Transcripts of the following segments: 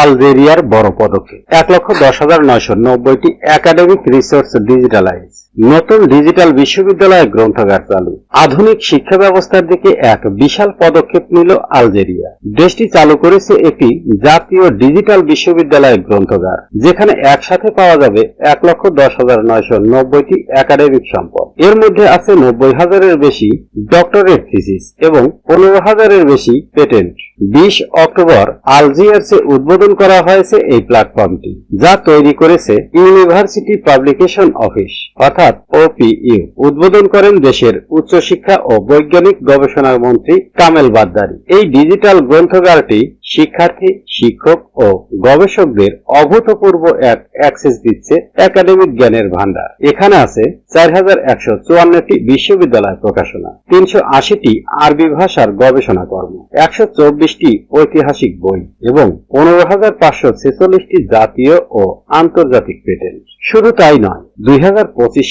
আলজেরিয়ার বড় পদক্ষেপ। এক লক্ষ দশ হাজার নয়শো নব্বইটি একাডেমিক রিসোর্স ডিজিটালাইজ নতুন ডিজিটাল বিশ্ববিদ্যালয় গ্রন্থাগার চালু। আধুনিক শিক্ষা ব্যবস্থার দিকে এক বিশাল পদক্ষেপ নিল আলজেরিয়া। দেশটি চালু করেছে একটি জাতীয় ডিজিটাল বিশ্ববিদ্যালয় গ্রন্থাগার, যেখানে একসাথে পাওয়া যাবে এক লক্ষ দশ হাজার নয়শো নব্বইটি একাডেমিক সম্পদ। এর মধ্যে আছে নব্বই হাজারের বেশি ডক্টরেট থিসিস এবং পনেরো হাজারের বেশি পেটেন্ট বিশ অক্টোবর আলজিয়ার্সে উদ্বোধন করা হয়েছে এই প্ল্যাটফর্মটি যা তৈরি করেছে ইউনিভার্সিটি পাবলিকেশন অফিস অর্থাৎ ওপিইউ উদ্বোধন করেন দেশের উচ্চশিক্ষা ও বৈজ্ঞানিক গবেষণা মন্ত্রী কামেল বাদ্দারি এই ডিজিটাল গ্রন্থাগারটি শিক্ষার্থী, শিক্ষক ও গবেষকদের অভূতপূর্ব এক অ্যাক্সেস দিচ্ছে একাডেমিক জ্ঞানের ভান্ডার এখানে আছে চার হাজার একশো চুয়ান্নটি বিশ্ববিদ্যালয় প্রকাশনা, তিনশো আশিটি আরবি ভাষার গবেষণা কর্ম, একশো চব্বিশটি ঐতিহাসিক বই এবং পনেরো হাজার পাঁচশো ছেচল্লিশটি জাতীয় ও আন্তর্জাতিক পেটেন্ট। শুধু তাই নয়, দুই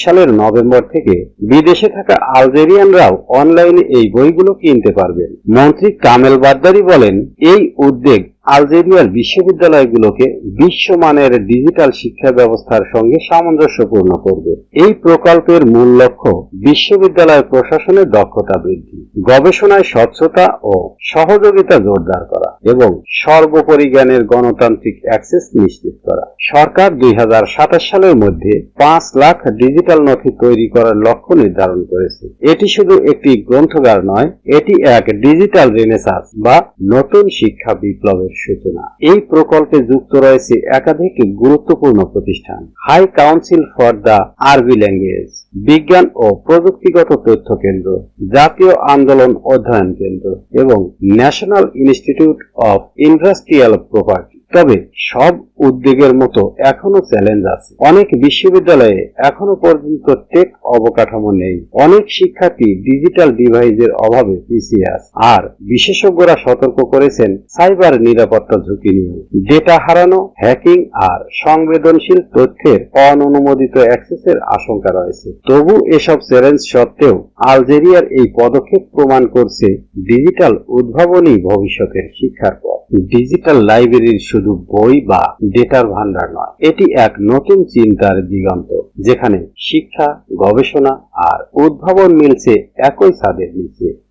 সালের নভেম্বর থেকে বিদেশে থাকা আলজেরিয়ানরাও অনলাইনে এই বইগুলো কিনতে পারবেন। মন্ত্রী কামেল বাদ্দারি বলেন, এই উদ্যোগ আলজেরিয়ার বিশ্ববিদ্যালয়গুলোকে বিশ্বমানের ডিজিটাল শিক্ষা ব্যবস্থার সঙ্গে সামঞ্জস্যপূর্ণ করবে। এই প্রকল্পের মূল লক্ষ্য বিশ্ববিদ্যালয় প্রশাসনের দক্ষতা বৃদ্ধি, গবেষণায় স্বচ্ছতা ও সহযোগিতা জোরদার করা। এবং সর্বোপরি জ্ঞানের গণতান্ত্রিক অ্যাক্সেস নিশ্চিত করা। সরকার দুই হাজার সাতাশ সালের মধ্যে পাঁচ লাখ ডিজিটাল নথি তৈরি করার লক্ষ্য নির্ধারণ করেছে। এটি শুধু একটি গ্রন্থগার নয়, এটি এক ডিজিটাল রেনেসাস বা নতুন শিক্ষা বিপ্লবের সূচনা। এই প্রকল্পে যুক্ত রয়েছে একাধিক গুরুত্বপূর্ণ প্রতিষ্ঠান। হাই কাউন্সিল ফর দ্য আরবি ল্যাঙ্গুয়েজ বিজ্ঞান ও প্রযুক্তিগত তথ্য কেন্দ্র, জাতীয় আন্দোলন অধ্যয়ন কেন্দ্র এবং national institute of industrial property. তবে সব উদ্যোগের মতো এখনও চ্যালেঞ্জ আছে। অনেক বিশ্ববিদ্যালয়ে এখনও পর্যন্ত টেক অবকাঠামো নেই। অনেক শিক্ষার্থী ডিজিটাল ডিভাইসের অভাবে পিছিয়ে আছে। আর বিশেষজ্ঞরা সতর্ক করেছেন সাইবার নিরাপত্তা ঝুঁকি নিয়ে ডেটা হারানো, হ্যাকিং আর সংবেদনশীল তথ্যের অননুমোদিত অ্যাক্সেসের আশঙ্কা রয়েছে। তবু এসব চ্যালেঞ্জ সত্ত্বেও আলজেরিয়ার এই পদক্ষেপ প্রমাণ করছে ডিজিটাল উদ্ভাবনী ভবিষ্যতের শিক্ষার পথ। ডিজিটাল লাইব্রেরির শুধু বই বা ডেটার ভান্ডার নয়, এটি এক নতুন চিন্তার দিগন্ত, যেখানে শিক্ষা, গবেষণা আর উদ্ভাবন মিলছে একই ছাদের নিচে।